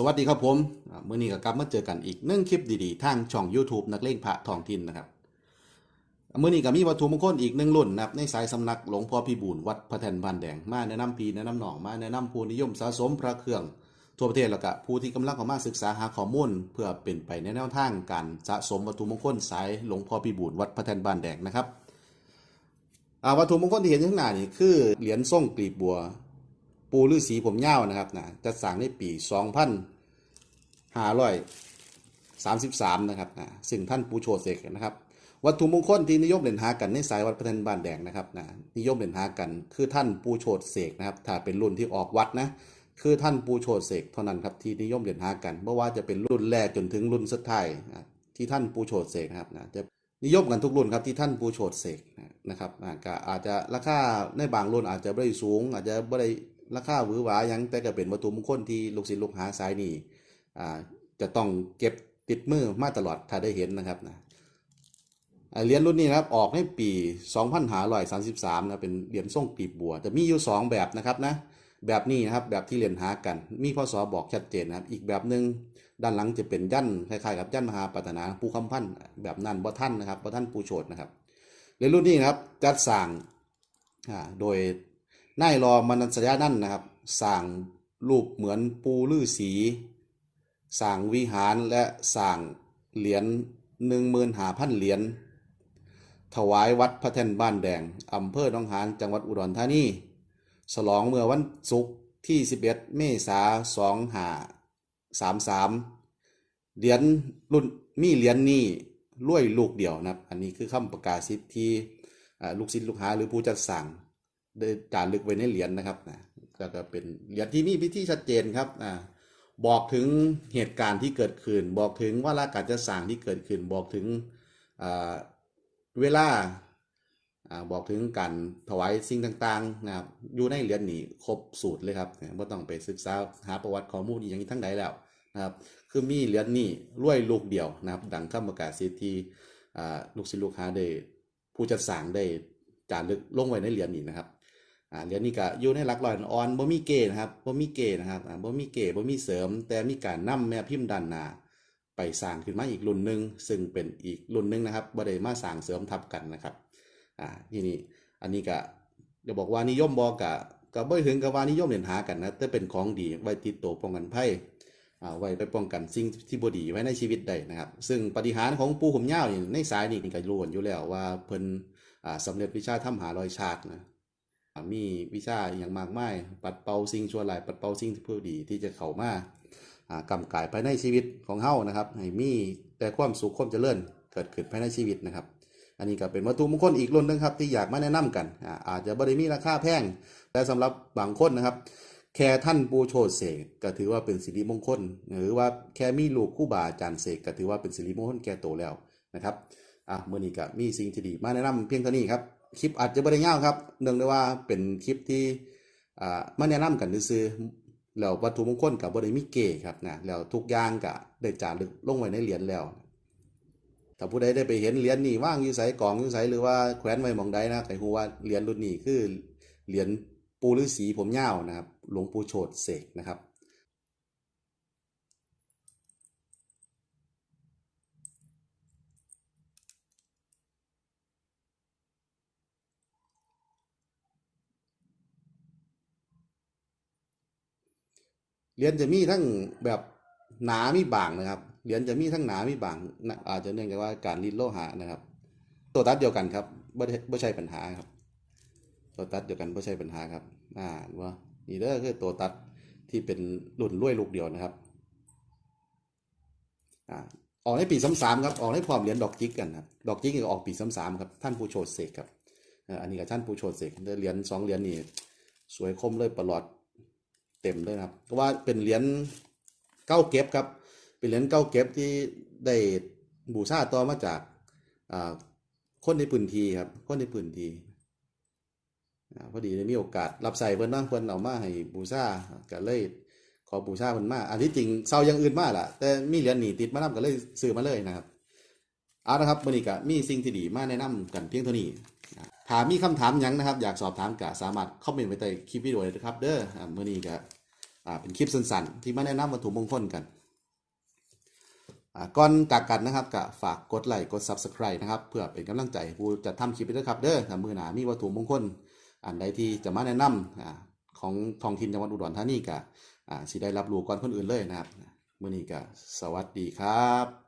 สวัสดีครับผมอ่ามื่อนี้ก็กลับมาเจอกันอีกหนึ่งคลิปดีๆ ทางช่อง YouTube นักเลงพระทองถิ่นนะครับมื่อนี้ก็มีวัตถุมงคลอีกหนึ่งรุ่นนะครับในสายสำนักหลวงพ่อพี่บูลวัดพระแทนบานแดงมาแนะนำพีแนะนำหนองมาแนะนำผู้นิยมสะสมพระเครื่อง ทั่วประเทศแล้วก็ผู้ที่กำลังเข้ามาศึกษาหาข้อมูลเพื่อเป็นไปในแนวทางการสะสมวัตถุมงคลสายหลวงพ่อพี่บูลวัดพระแทนบานแดงนะครับวัตถุมงคลที่เห็นข้างหน้านี่คือเหรียญทรงกลีบบัว ปูฤาษีผมยานะครับนะจัดสร้างในปี2533นะครับนะซึ่งท่านปูโชเสกนะครับ วัตถุมงคลที่นิยมเล่นหากันในสายวัดพระธนบ้านแดงนะครับนะนิยมเล่นหากันคือท่านปูโชดเสกนะครับ ถ้าเป็นรุ่นที่ออกวัดนะคือท่านปูโชดเสกเท่านั้นครับที่นิยมเล่นหากันไม่ว่าจะเป็นรุ่นแรกจนถึงรุ่นสุดท้ายนะที่ท่านปูโชดเสกนะครับนะจะนิยมกันทุกรุ่นครับที่ท่านปูโชดเสกนะครับนะก็อาจจะราคาในบางรุ่นอาจจะไม่ได้สูง อาจจะไม่ได้ ราคาหวือหวายังแต่ก็เป็นวัตถุมงคลที่ลูกศิษย์ลูกหาสายนี้อ่าจะต้องเก็บติดมือมาตลอดถ้าได้เห็นนะครับนะเหรียญรุ่นนี้นะครับออกในปี 2533นะเป็นเหรียญทรงกลีบบัว แต่มีอยู่ 2 แบบนะครับนะแบบนี้นะครับแบบที่เรียญหากัน มีพศบอกชัดเจนนะครับ อีกแบบหนึ่งด้านหลังจะเป็นยันคล้ายๆกับยันมหาปัตนาปูคำพันธ์แบบนั้นบ่ท่านนะครับบ่ท่านปูโฉดนะครับเหรียญรุ่นนี้นะครับจัดสร้างโดย นายรอมนัสยานั่นนะครับสร้างรูปเหมือนปูลือสีสร้างวิหารและสร้างเหรียญหนึ่งหมื่นหาพันเหรียญถวายวัดพระแท่นบ้านแดงอำเภอหนองหานจังหวัดอุดรธานีฉลองเมื่อวันศุกร์ที่ 11 เมษายน2533เหรียญรุ่นมีเหรียญนี้รวยลูกเดียวนะครับ อันนี้คือคำประกาศสิทธิ์ที่ลูกศิษย์ลูกหาหรือผู้จัดสั่ง ได้จารึกไว้ในเหรียญนะครับนะก็ก็เป็นเหรียญที่มีพิธีชัดเจนครับอ่าบอกถึงเหตุการณ์ที่เกิดขึ้น บอกถึงว่าราการจัดสั่งที่เกิดขึ้น บอกถึงอ่าเวลาอ่าบอกถึงการถวายสิ่งต่างๆนะครับอยู่ในเหรียญนี้ครบสูตรเลยครับไม่ต้องไปศึกษาหาประวัติข้อมูลอย่างนี้ทั้งใดแล้วนะครับ คือมีเหรียญนี้รวยลูกเดียวนะครับ ดังคำประกาศสิทธิ์ที่อ่าลูกศิษย์ลูกหาได้ผู้จัดสร้างได้จารึกลงไว้ในเหรียญนี้นะครับ อ่าเหรียญนี้ก็อยู่ในหลักร้อยอ่อนบ่มีเกณฑ์นะครับบ่มีเกณฑ์นะครับอ่าบ่มีเกณฑ์บ่มีเสริม แต่มีการนำแม่พิมพ์ด้านหน้าไปสร้างขึ้นมาอีกรุ่นหนึ่งซึ่งเป็นอีกรุ่นหนึ่งนะครับบ่ได้มาสร้างเสริมทับกันนะครับอ่าทีนี้อันนี้ก็จะบอกว่านิยมบอกกะก็บ่ถึงกับว่านิยมเล่นหากันนะแต่เป็นของดีไว้ติดตัวป้องกันภัยอ่าไว้ไปป้องกันสิ่งที่บ่ดีไว้ในชีวิตได้นะครับ ซึ่งปฏิหารของปู่ผมยาวนี่ในสายนี้นี่ก็รู้กันอยู่แล้วว่าเพิ่นอ่าสำเร็จวิชาทำหารอยชาตินะ มีวิชาอย่างมากมาย ปัดเป่าสิ่งชั่วร้าย ปัดเป่าสิ่งที่บ่ดีที่จะเข้ามาอ่ากำกายภายในชีวิตของเฮานะครับให้มีแต่ความสุขความเจริญเกิดขึ้นภายในชีวิตนะครับ อันนี้ก็เป็นวัตถุมงคลอีกรุ่นหนึงครับที่อยากมาแนะนำกันอ่าอาจจะบ่ได้มีราคาแพง แต่สำหรับบางคนนะครับ แค่ท่านปูโชดเสกก็ถือว่าเป็นสิริมงคล หรือว่าแค่มีลูกคู่บาอาจารย์เสกก็ถือว่าเป็นสิริมงคลแก่โตแล้วนะครับอะมื้อนี้ก็มีสิ่งที่ดีมาแนะนำเพียงเท่านี้ครับ คลิปอาจจะบ่ได้ยาวครับ เนื่องด้วยว่าเป็นคลิปที่อ่ามาแนะนำกันซื่อแล้ววัตถุมงคลกับบริมิเกครับนะแล้วทุกอย่างก็ได้จารึกลงไว้ในเหรียญแล้วถ้าผู้ใดได้ไปเห็นเหรียญนี่ว่างอยู่ไสกองอยู่ไสหรือว่าแขวนไว้มองใดนะไขฮู้ว่าเหรียญรุ่นนี้คือเหรียญปูฤาษีผมยาวนะครับ หลวงปู่โชดเสกนะครับ เหรียญจะมีทั้งแบบหนามีบางนะครับ เหรียญจะมีทั้งหนามีบางอาจจะเนื่องจากว่าการรีดโลหะนะครับ ตัวตัดเดียวกันครับไม่ใช่ปัญหาครับ ตัวตัดเดียวกันไม่ใช่ปัญหาครับ อ่าว่านี่เด้อคือตัวตัดที่เป็นรุ่นรวยลูกเดียวนะครับอ่าออกในปีสามสามครับ ออกในพร้อมเหรียญดอกจิกกันครับ ดอกจิกก็ออกปีสามสามครับ ท่านผู้โชดเสกครับ อันนี้กับท่านผู้โชดเสกเหรียญสองเหรียญนี่สวยคมเลยประหลอด เต็มเลยครับเพราะว่าเป็นเหรียญเก้าเก็บครับ เป็นเหรียญเก้าเก็บที่ได้บูชาต่อมาจากคนในพื้นที่ครับ คนในพื้นที่พอดีได้มีโอกาสรับใส่เพิ่นเนาะเพิ่นเอามาให้บูชาก็เลยขอบูชาเพิ่นมาอันที่จริงเซาย่างอื่นมากล่ะ แต่มีเหรียญหนีติดมานำก็เลยซื้อมาเลยนะครับเอาละครับมื้อนี้ก็มีสิ่งที่ดีมาแนะนำกันเพียงเท่านี้ ถามมีคำถามยังนะครับ อยากสอบถามก็สามารถคอมเมนต์ไว้ใต้คลิปวิดีโอเลยนะครับ เด้ออ่ามื้อนี้ก็เป็นคลิปสั้นๆ ที่มาแนะนำวัตถุมงคลกันก่อนจากกันนะครับก็ฝากกดไลค์กด Subscribe นะครับ เพื่อเป็นกำลังใจผู้จะทำคลิปไปด้วยครับเด้อมือหนามีวัตถุมงคล อันใดที่จะมาแนะนำอ่าของท้องถิ่นจังหวัดอุดรธานีก็อ่าสิได้รับรู้ก่อนคนอื่นเลยนะครับ มื้อนี้ก็สวัสดีครับ